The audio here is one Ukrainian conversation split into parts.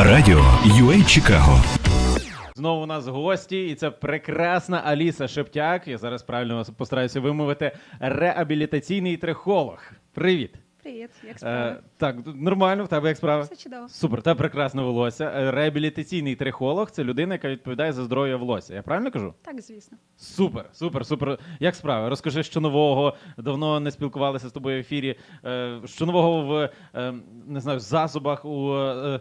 Радіо UA Чикаго. Знову у нас гості, і це прекрасна Аліса Шептяк. Я зараз правильно постараюся вимовити. Реабілітаційний трихолог. Привіт. Привіт, як справи? Е, так, нормально, в тебе як справа? Все чудово. Супер, та прекрасне волосся. Е, Реабілітаційний трихолог це людина, яка відповідає за здоров'я волосся. Я правильно кажу? Так, звісно. Супер, супер, супер. Як справи? Розкажи, що нового. Давно не спілкувалися з тобою в ефірі. Е, що нового в е, не знаю, засобах, у е,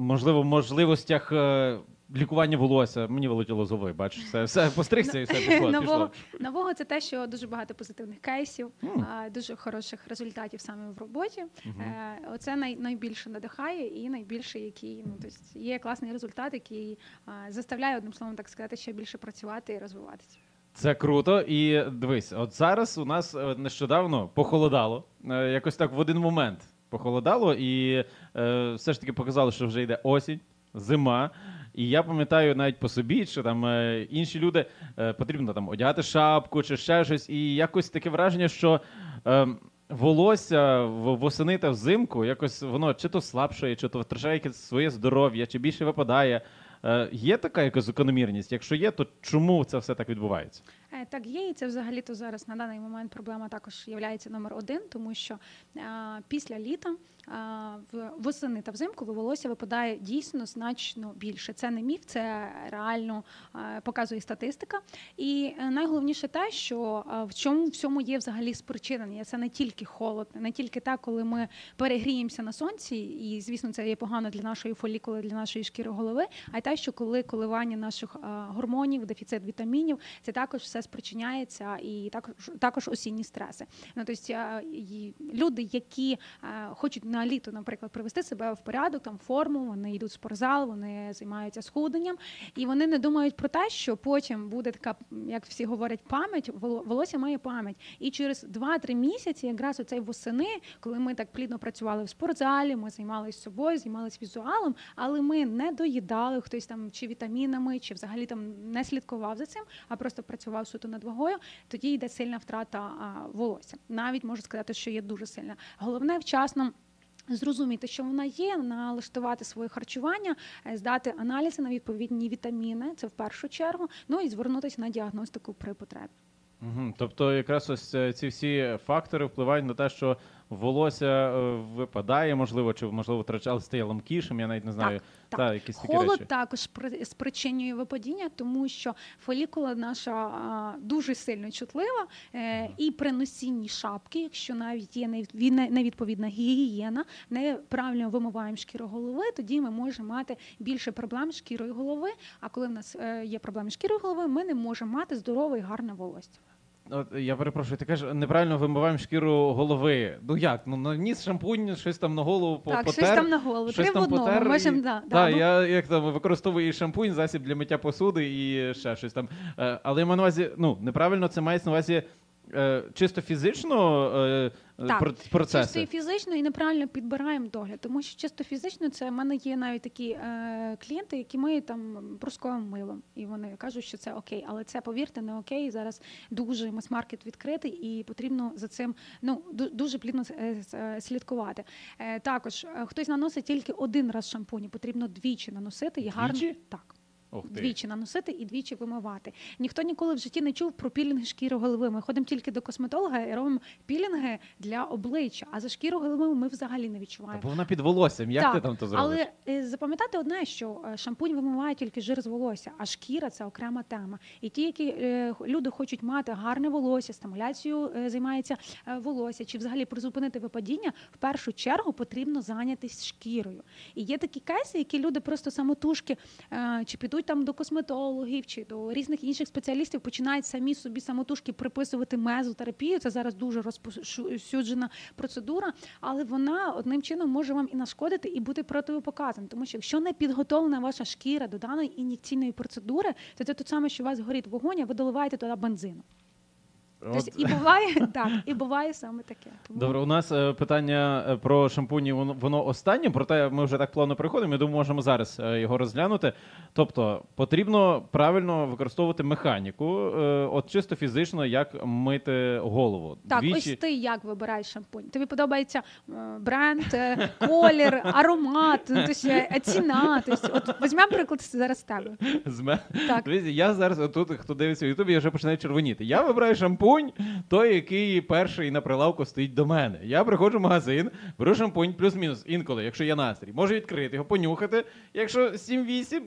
можливо, можливостях е, лікування волосся. Мені вилетіло з голови, бачиш, все, все постригся і все пішло. нового, пішло. нового це те, що дуже багато позитивних кейсів, М. а, дуже хороших результатів саме в роботі. Е, Оце най, найбільше надихає і найбільше, який ну тобто є класний результат, який а, заставляє одним словом так сказати ще більше працювати і розвиватися. Це круто. І дивись, от зараз у нас е, нещодавно похолодало. Е, Якось так в один момент похолодало, і е, все ж таки показало, що вже йде осінь, зима. І я пам'ятаю навіть по собі, що там е, інші люди е, потрібно там одягати шапку чи ще щось. І якось таке враження, що е, волосся в- восени та взимку якось воно чи то слабшає, чи то втрачає своє здоров'я, чи більше випадає. Е, є така якась закономірність? Якщо є, то чому це все так відбувається? Е, Так, є, і це взагалі-то зараз на даний момент проблема також є номер один, тому що а, після літа а, в восени та взимку волосся випадає дійсно значно більше. Це не міф, це реально показує статистика. І е, найголовніше те, що в чому всьому є взагалі спричинення. Це не тільки холод, не тільки те, коли ми перегріємося на сонці, і звісно, це є погано для нашої фолікули, для нашої шкіри голови, а й те, що коли коливання наших гормонів, дефіцит вітамінів, це також все спричиняється, і також також осінні стреси. Ну тобто люди, які хочуть на літо, наприклад, привести себе в порядок, там форму, вони йдуть в спортзал, вони займаються схуденням, і вони не думають про те, що потім буде така, як всі говорять, пам'ять. воло- Волосся має пам'ять. І через 2-3 місяці, якраз оцей восени, коли ми так плідно працювали в спортзалі, ми займалися собою, займалися візуалом, але ми не доїдали хтось там чи вітамінами, чи взагалі там не слідкував за цим, а просто працював суто над вагою. Тоді йде сильна втрата волосся. Навіть можу сказати, що є дуже сильна. Головне вчасно. Зрозуміти, що вона є, налаштувати своє харчування, е, здати аналізи на відповідні вітаміни, це в першу чергу. Ну і звернутися на діагностику при потребі. Угу. Тобто, якраз ось е, ці всі фактори впливають на те, що волосся е, випадає, можливо, чи можливо втрачали стає ламкішим, я навіть не знаю. Так. Та, якісь такі Холод речі. також спричинює випадіння, тому що фолікула наша а, дуже сильно чутлива, е, і при носінні шапки, якщо навіть є невідповідна гігієна, неправильно вимиваємо шкіру голови, тоді ми можемо мати більше проблем з шкірою голови. А коли в нас е, є проблеми з шкірою голови, ми не можемо мати здорове і гарне волосся. От, я перепрошую, ти кажеш, неправильно вимиваємо шкіру голови. Ну як? Ну наніс шампунь, щось там на голову по- так, потер. щось там на голову, щось три в там одному. потер Можемо, і- да, да, ну, я як там використовую і шампунь, засіб для миття посуди, і ще щось там. Е, Але я маю на увазі, ну неправильно це мається на увазі е, чисто фізично е, е, Так, про- процеси. Чисто і фізично і неправильно підбираємо догляд, тому що чисто фізично це в мене є навіть такі е, клієнти, які миють там брусковим милом, і вони кажуть, що це окей, але це повірте, не окей. Зараз дуже мас-маркет відкритий, і потрібно за цим ну ду- дуже плідно е, с- е, слідкувати. Е, також е, хтось наносить тільки один раз шампуні, потрібно двічі наносити і гарно Двічі? так. Двічі наносити і двічі вимивати. Ніхто ніколи в житті не чув про пілінги шкіри голови. Ми ходимо тільки до косметолога і робимо пілінги для обличчя. А за шкіру голови ми взагалі не Та відчуваємо. Бо вона під волоссям. Як Так, ти там то зробиш? Але е, запам'ятати одне, що е, шампунь вимиває тільки жир з волосся, а шкіра це окрема тема. І ті, які е, люди хочуть мати гарне волосся, стимуляцію займається волосся, чи взагалі призупинити випадіння, в першу чергу потрібно зайнятися шкірою. І є такі кейси, які люди просто самотужки чи підуть там до косметологів, чи до різних інших спеціалістів, починають самі собі самотужки приписувати мезотерапію. Це зараз дуже розповсюджена процедура, але вона одним чином може вам і нашкодити, і бути противопоказана. Тому що якщо не підготовлена ваша шкіра до даної ін'єкційної процедури, то це те саме, що у вас горить вогонь, а ви доливаєте туди бензину. Тобто і буває так, і буває саме таке. Тому Добре, у нас е, питання е, про шампуні, воно, воно останнє, проте ми вже так плавно переходимо. Я думаю, можемо зараз е, його розглянути. Тобто, потрібно правильно використовувати механіку, е, от чисто фізично, як мити голову. Так, Двічі. ось ти як вибираєш шампунь? Тобі подобається е, бренд, е, колір, аромат, ну, тобто, е, ціна. Тобто, от візьмемо приклад зараз тебе. З мене. Так. Дивіться, я зараз тут, хто дивиться в Ютубі, я вже починаю червоніти. Я вибираю шампунь, той, який перший на прилавку стоїть до мене. Я приходжу в магазин, беру шампунь, плюс-мінус, інколи, якщо є настрій, можу відкрити його, понюхати. Якщо 7-8,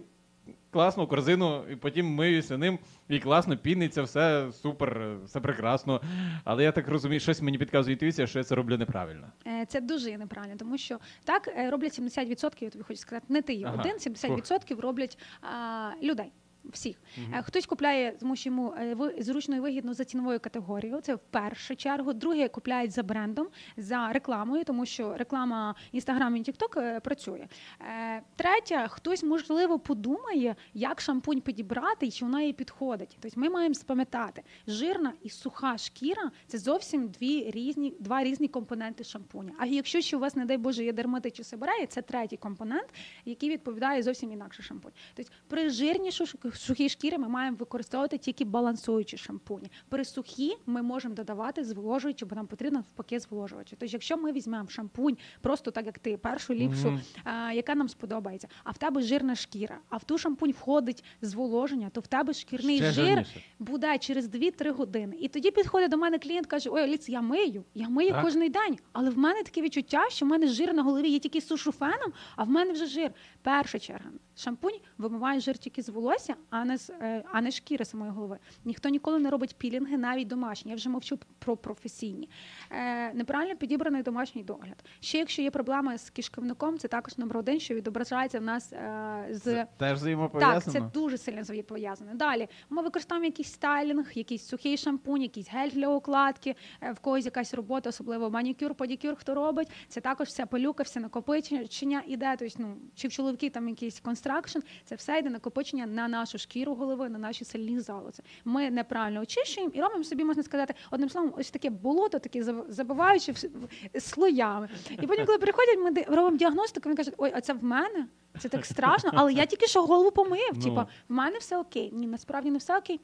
класно корзину, і потім миюся ним, і класно піниться, все супер, все прекрасно. Але я так розумію, щось мені підказує інтуїція, що я це роблю неправильно. Е, Це дуже неправильно, тому що так е, роблять 70%, я тобі хочу сказати, не ти є Ага. один, 70% роблять а, людей. Всіх Е, хтось купляє, тому що йому е, зручно і вигідно за ціновою категорією. Це в першу чергу. Друге купляють за брендом, за рекламою, тому що реклама Інстаграм і Тікток працює. Е, Третє, хтось можливо подумає, як шампунь підібрати і чи вона їй підходить. Тобто ми маємо спам'ятати, жирна і суха шкіра це зовсім дві різні, два різні компоненти шампуня. А якщо ще у вас, не дай Боже, є дерматит чи сибирея, це третій компонент, який відповідає зовсім інакше шампунь. Тобто при жирній сухій шкірі ми маємо використовувати тільки балансуючі шампуні. При сухій ми можемо додавати зволожуючі, бо нам потрібно навпаки зволожувачі. Тобто, якщо ми візьмемо шампунь, просто так як ти, першу ліпшу, Мгм. а, яка нам сподобається, а в тебе жирна шкіра, а в ту шампунь входить зволоження, то в тебе шкірний Ще жир жирніше. буде через 2-3 години. І тоді підходить до мене клієнт, каже: Ой, Оліц, я мию, я мию Так. кожен день. Але в мене таке відчуття, що в мене жир на голові, я тільки сушу феном, а в мене вже жир. Перша черга. Шампунь вимиває жир тільки з волосся, а не з е, а не шкіри самої голови. Ніхто ніколи не робить пілінги, навіть домашні. Я вже мовчу про професійні. Е, неправильно підібраний домашній догляд. Ще якщо є проблеми з кишківником, це також номер один, що відображається в нас е, з Це теж так, це дуже сильно пов'язано. Далі ми використовуємо якийсь стайлінг, якийсь сухий шампунь, якийсь гель для укладки, в когось якась робота, особливо манікюр, подікюр, хто робить. Це також вся пилюка, все накопичення іде. Тобто, ну, чи в чоловіків там якийсь констракшн, це все йде накопичення на нашу шкіру голови, на наші сильні залози. Ми неправильно очищуємо і робимо собі, можна сказати, одним словом, ось таке болото, таке заб- забиваючи слоями. І потім, коли приходять, ми робимо діагностику, він каже, ой, а це в мене? Це так страшно, але я тільки що голову помив. Ну. Типа, в мене все окей. Ні, насправді не все окей.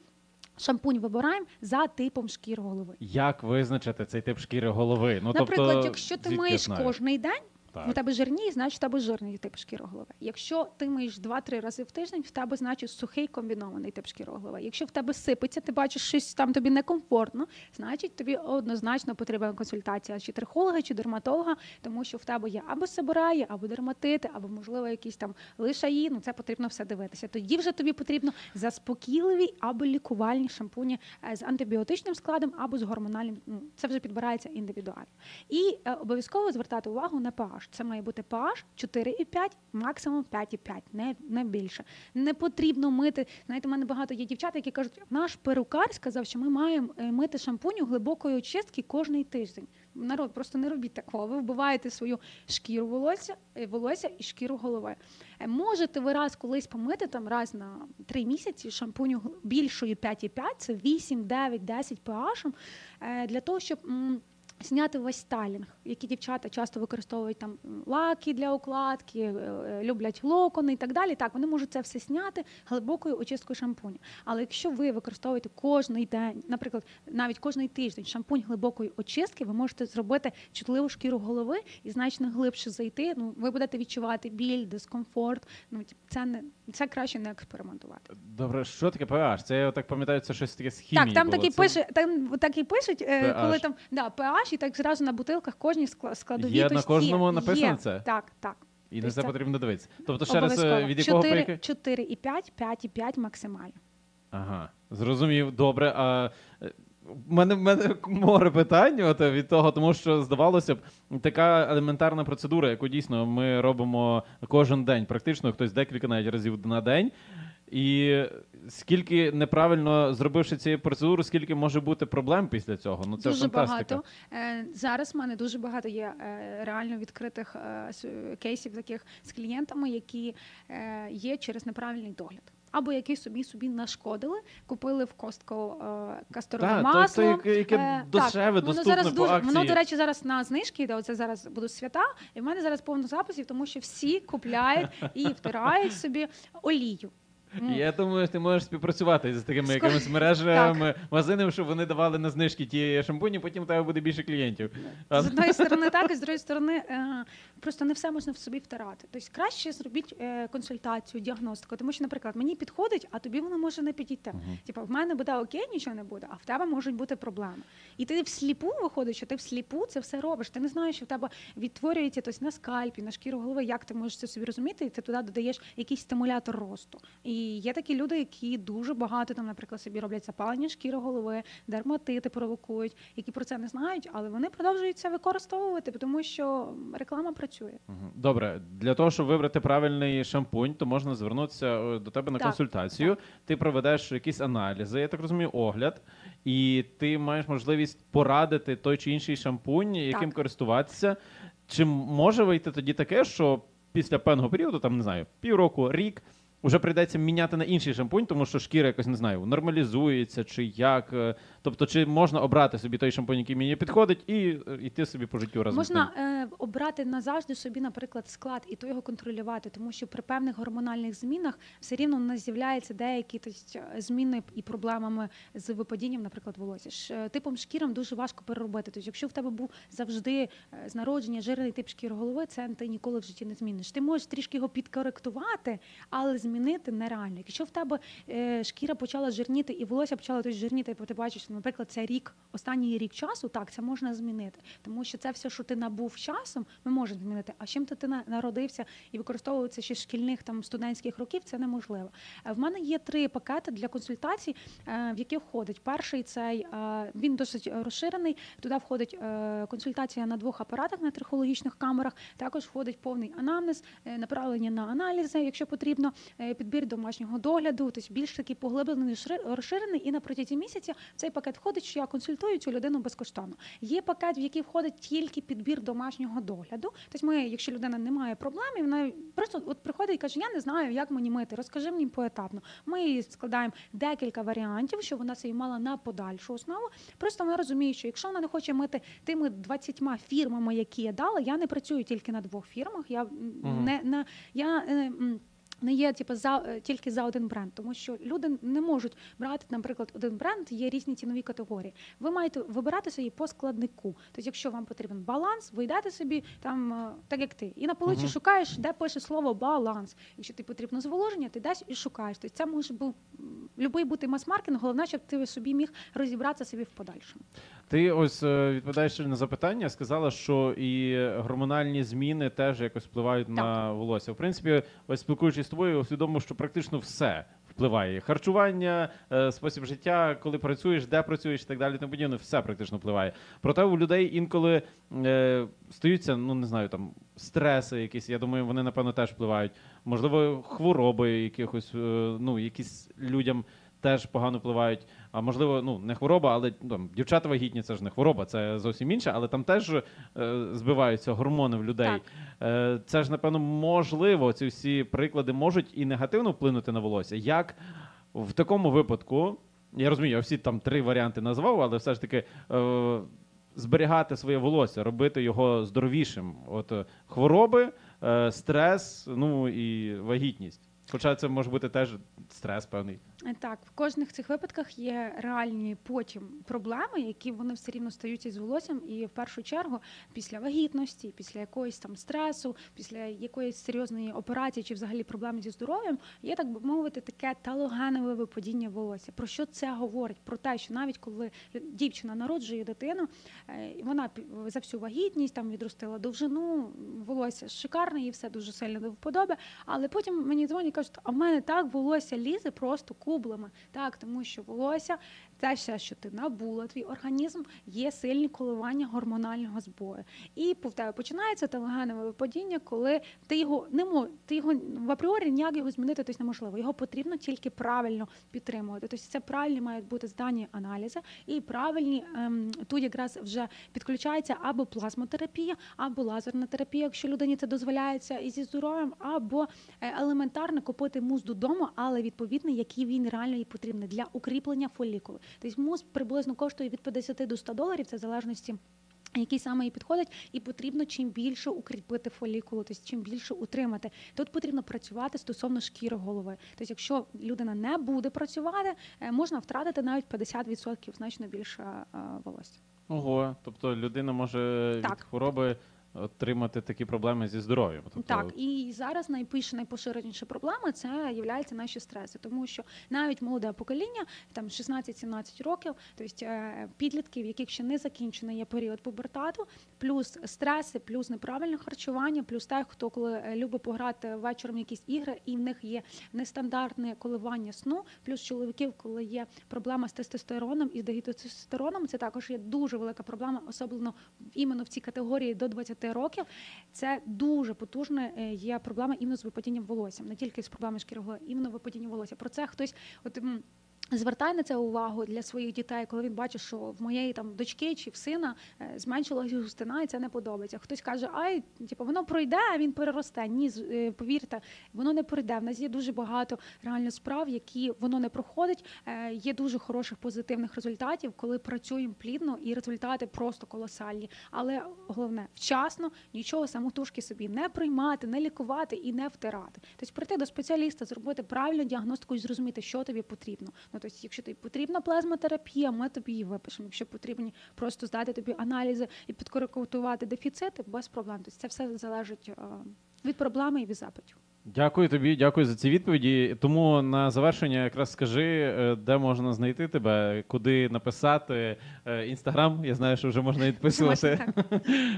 Шампунь вибираємо за типом шкіри голови. Як визначити цей тип шкіри голови? Ну, Наприклад, тобто, якщо ти миєш кожний день, Так. у тебе жирні, значить у тебе жирний тип шкіри голови. Якщо ти миєш 2-3 рази в тиждень, в тебе значить сухий комбінований тип шкіри голови. Якщо в тебе сипеться, ти бачиш щось там тобі некомфортно, значить тобі однозначно потрібна консультація чи трихолога, чи дерматолога, тому що в тебе є або сибираї, або дерматити, або можливо якісь там лишаї. Ну це потрібно все дивитися. Тоді вже тобі потрібно заспокійливі або лікувальні шампуні е, з антибіотичним складом або з гормональним. Ну це вже підбирається індивідуально. І е, обов'язково звертати увагу на pH. Це має бути pH 4,5, максимум 5,5, не, не більше. Не потрібно мити. Знаєте, у мене багато є дівчат, які кажуть, наш перукар сказав, що ми маємо е, мити шампуню глибокої очистки кожний тиждень. Народ, просто не робіть такого. Ви вбиваєте свою шкіру волосся, е, волосся і шкіру голови. Е, Можете ви раз колись помити там раз на три місяці шампуню більшою 5,5, це 8, 9, 10 pH, для того, щоб. Зняти весь стайлінг, які дівчата часто використовують там лаки для укладки, е, е, люблять локони і так далі. Так, вони можуть це все зняти глибокою очисткою шампуня. Але якщо ви використовуєте кожний день, наприклад, навіть кожний тиждень шампунь глибокої очистки, ви можете зробити чутливу шкіру голови і значно глибше зайти. Ну, ви будете відчувати біль, дискомфорт. Ну це не це краще не експериментувати. Добре, що таке pH? Це я так пам'ятаю, це щось таке з хімії так, там було. такі Це пише, там так і пишуть, е, PH. коли там да, pH, і так зразу на бутилках кожній скла- складовій. Є тобто на кожному є, написано є. це? Так, так. І на Тобто це це потрібно дивитися. Тобто, ще раз, е, від якого по 4, яке? 4,5, 5,5 максимально. Ага, зрозумів. Добре. А е, в мене, в мене море питань от, від того, тому що здавалося б, така елементарна процедура, яку дійсно ми робимо кожен день, практично хтось декілька навіть разів на день. І скільки неправильно зробивши цією процедуру, скільки може бути проблем після цього? Ну це дуже фантастика. багато. Е, Зараз в мене дуже багато є е, реально відкритих е, кейсів таких з клієнтами, які є через неправильний догляд. або які собі собі нашкодили, купили в костку е, касторове Та, то- масло. то яке- яке Е, дешеве, воно зараз по дуже, Воно, до речі, зараз на знижки йде. Оце зараз будуть свята, і в мене зараз повно записів, тому що всі купляють і втирають собі олію. Я думаю, ти можеш співпрацювати з такими якимись мережами, магазинами, щоб вони давали на знижки ті шампуні, потім у тебе буде більше клієнтів. З одної сторони так, і з другої сторони е, просто не все можна в собі втирати. Тобто краще зробіть е, консультацію, діагностику, тому що, наприклад, мені підходить, а тобі воно може не підійти. Типа, в мене буде окей, нічого не буде, а в тебе можуть бути проблеми. І ти всліпу виходить, що ти всліпу це все робиш. Ти не знаєш, що в тебе відтворюється тобто, на скальпі, на шкіру голови. Як ти можеш це собі розуміти? І ти туди додаєш якийсь стимулятор росту. І є такі люди, які дуже багато там, наприклад, собі роблять запалення шкіри голови, дерматити провокують, які про це не знають, але вони продовжують це використовувати, тому що реклама працює. Добре, для того, щоб вибрати правильний шампунь, то можна звернутися е, до тебе на Так, консультацію. Ти проведеш якісь аналізи, я так розумію, огляд, і ти маєш можливість порадити той чи інший шампунь, яким Так. користуватися. Чи може вийти тоді таке, що після певного періоду, там не знаю, півроку, рік. Уже прийдеться міняти на інший шампунь, тому що шкіра якось не знаю, нормалізується чи як. е, Тобто, чи можна обрати собі той шампунь, який мені підходить, і е, йти собі по життю разом? Можна е, обрати назавжди собі, наприклад, склад і то його контролювати, тому що при певних гормональних змінах все рівно у нас з'являються деякі тобто, зміни і проблемами з випадінням, наприклад, волосся. Ш- Типом шкірам дуже важко переробити. Тобто, якщо в тебе був завжди з народження жирний тип шкіри голови, це ти ніколи в житті не зміниш. Ти можеш трішки його підкоректувати, але змінити нереально. Якщо в тебе е, шкіра почала жирніти і волосся почало тобто, жирніти, і ти бачиш, наприклад, це рік, останній рік часу, так, це можна змінити. Тому що це все, що ти набув часом, ми можемо змінити. А чим ти, ти народився і використовується ще шкільних там студентських років, це неможливо. Е, В мене є три пакети для консультацій, е, в які входить. Перший цей він досить розширений. Туди входить консультація на двох апаратах на трихологічних камерах. Також входить повний анамнез, направлення на аналізи, якщо потрібно, підбір домашнього догляду, тобто більш такий поглиблений, розширений. І на протязі місяця в цей пакет входить, що я консультую цю людину безкоштовно. Є пакет, в який входить тільки підбір домашнього догляду. Тобто, ми, якщо людина не має проблем, вона просто от приходить і каже: Я не знаю, як мені мити, розкажи мені поетапно. Ми їй складаємо декілька варіантів, щоб вона собі мала на подальшу основу. Просто вона розуміє, що якщо вона не хоче мити тими 20 фірмами, які я дала, я не працюю тільки на двох фірмах. Я Мгм. не на я. е, не є типу, за е, тільки за один бренд, тому що люди не можуть брати, наприклад, один бренд, є різні цінові категорії. Ви маєте вибирати собі по складнику. Тобто, якщо вам потрібен баланс, ви йдете собі там, е, так як ти, і на полиці Мгм. шукаєш, де пише слово баланс. Якщо ти потрібно зволоження, ти десь і шукаєш. Тобто це може бути любий бути мас-маркетинг, головне, щоб ти собі міг розібратися собі в подальшому. Ти ось е, відповідаючи на запитання, сказала, що і гормональні зміни теж якось впливають на волосся. В принципі, ось спілкуючись з тобою, усвідомив, що практично все впливає. Харчування, е, спосіб життя, коли працюєш, де працюєш і так далі, тому подібне, все практично впливає. Проте у людей інколи е, стаються, ну не знаю, там стреси якісь. Я думаю, вони напевно теж впливають. Можливо, хвороби якихось, е, ну якісь людям. Теж погано впливають, а можливо, ну не хвороба, але ну, там, дівчата вагітні це ж не хвороба, це зовсім інше, але там теж е, збиваються гормони в людей. Так. Е, це ж напевно можливо. Ці всі приклади можуть і негативно вплинути на волосся. Як в такому випадку, я розумію, я всі там три варіанти назвав, але все ж таки е, зберігати своє волосся, робити його здоровішим. От е, хвороби, е, стрес, ну і вагітність. Хоча це може бути теж стрес певний. Е, Так, в кожних цих випадках є реальні потім проблеми, які вони все рівно стаються з волоссям, і в першу чергу після вагітності, після якоїсь там стресу, після якоїсь серйозної операції чи взагалі проблем зі здоров'ям, є так би мовити таке талогенове випадіння волосся. Про що це говорить? Про те, що навіть коли дівчина народжує дитину, е, і вона за всю вагітність там відростила довжину, волосся шикарне, їй все дуже сильно до вподоби. Але потім мені дзвонять і кажуть, а в мене так волосся лізе просто кублами. Так, тому що волосся, те все, що ти набула, твій організм є сильні коливання гормонального збою. І в тебе починається телегенове випадіння, коли ти його не мож, ти його в апріорі ніяк його змінити тобто неможливо. Його потрібно тільки правильно підтримувати. Тобто це правильні мають бути здані аналізи і правильні ем, тут якраз вже підключається або плазмотерапія, або лазерна терапія, якщо людині це дозволяється і зі здоров'ям, або е, елементарне купити мус додому, але відповідний, який він реально і потрібний для укріплення фолікули. Тобто мус приблизно коштує від 50 до 100 доларів, це в залежності. Який саме їй підходить, і потрібно чим більше укріпити фолікулу, тобто чим більше утримати. Тут потрібно працювати стосовно шкіри голови. Тобто, якщо людина не буде працювати, е, можна втратити навіть 50% значно більше е, волосся. Ого, тобто людина може Так. від хвороби отримати такі проблеми зі здоров'ям. Тобто, Так, і зараз найбільше найпоширеніша проблема це являються наші стреси, тому що навіть молоде покоління, там 16-17 років, тобто е, підлітки, в яких ще не закінчений є період пубертату, плюс стреси, плюс неправильне харчування, плюс те, хто коли е, любить пограти вечором якісь ігри, і в них є нестандартне коливання сну, плюс чоловіків, коли є проблема з тестостероном і з дегітостестероном, це також є дуже велика проблема, особливо іменно в цій категорії до 20 років. Це дуже потужна е, є проблема іменно з випадінням волосся, не тільки з проблемами шкіри, голови, іменно випадіння волосся. Про це хтось от. М, Звертає на це увагу для своїх дітей, коли він бачить, що в моєї там дочки чи в сина е, зменшилася густина, і це не подобається. Хтось каже, ай, типу, воно пройде, а він переросте. Ні, е, повірте, воно не пройде. В нас є дуже багато реально справ, які воно не проходить. Е, Є дуже хороших позитивних результатів, коли працюємо плідно, і результати просто колосальні. Але головне вчасно нічого самотужки собі не приймати, не лікувати і не втирати. Тобто прийти до спеціаліста, зробити правильну діагностику і зрозуміти, що тобі потрібно. Тобто, якщо тобі потрібна плазмотерапія, ми тобі її випишемо. Якщо потрібні просто здати тобі аналізи і підкоректувати дефіцити, без проблем. Тобто це все залежить е, від проблеми і від запитів. Дякую тобі, дякую за ці відповіді. Тому на завершення якраз скажи, е, де можна знайти тебе, куди написати. Е, Інстаграм, я знаю, що вже можна відписувати.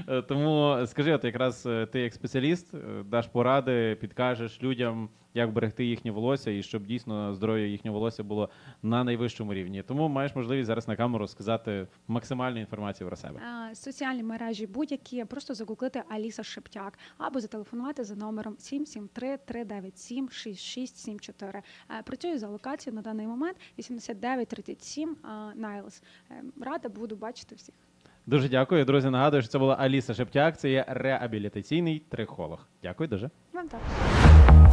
Е, Тому скажи, от якраз е, ти як спеціаліст е, даш поради, підкажеш людям, як берегти їхнє волосся, і щоб дійсно здоров'я їхнього волосся було на найвищому рівні. Тому маєш можливість зараз на камеру сказати максимальну інформацію про себе. Е, Соціальні мережі будь-які, просто загуглити Аліса Шептяк або зателефонувати за номером 773 397 6674. Е, Працюю за локацією на даний момент 8937 Найлс. Е, Рада буду бачити всіх. Дуже дякую. Друзі, нагадую, що це була Аліса Шептяк, це є реабілітаційний трихолог. Дякую дуже. Вам так.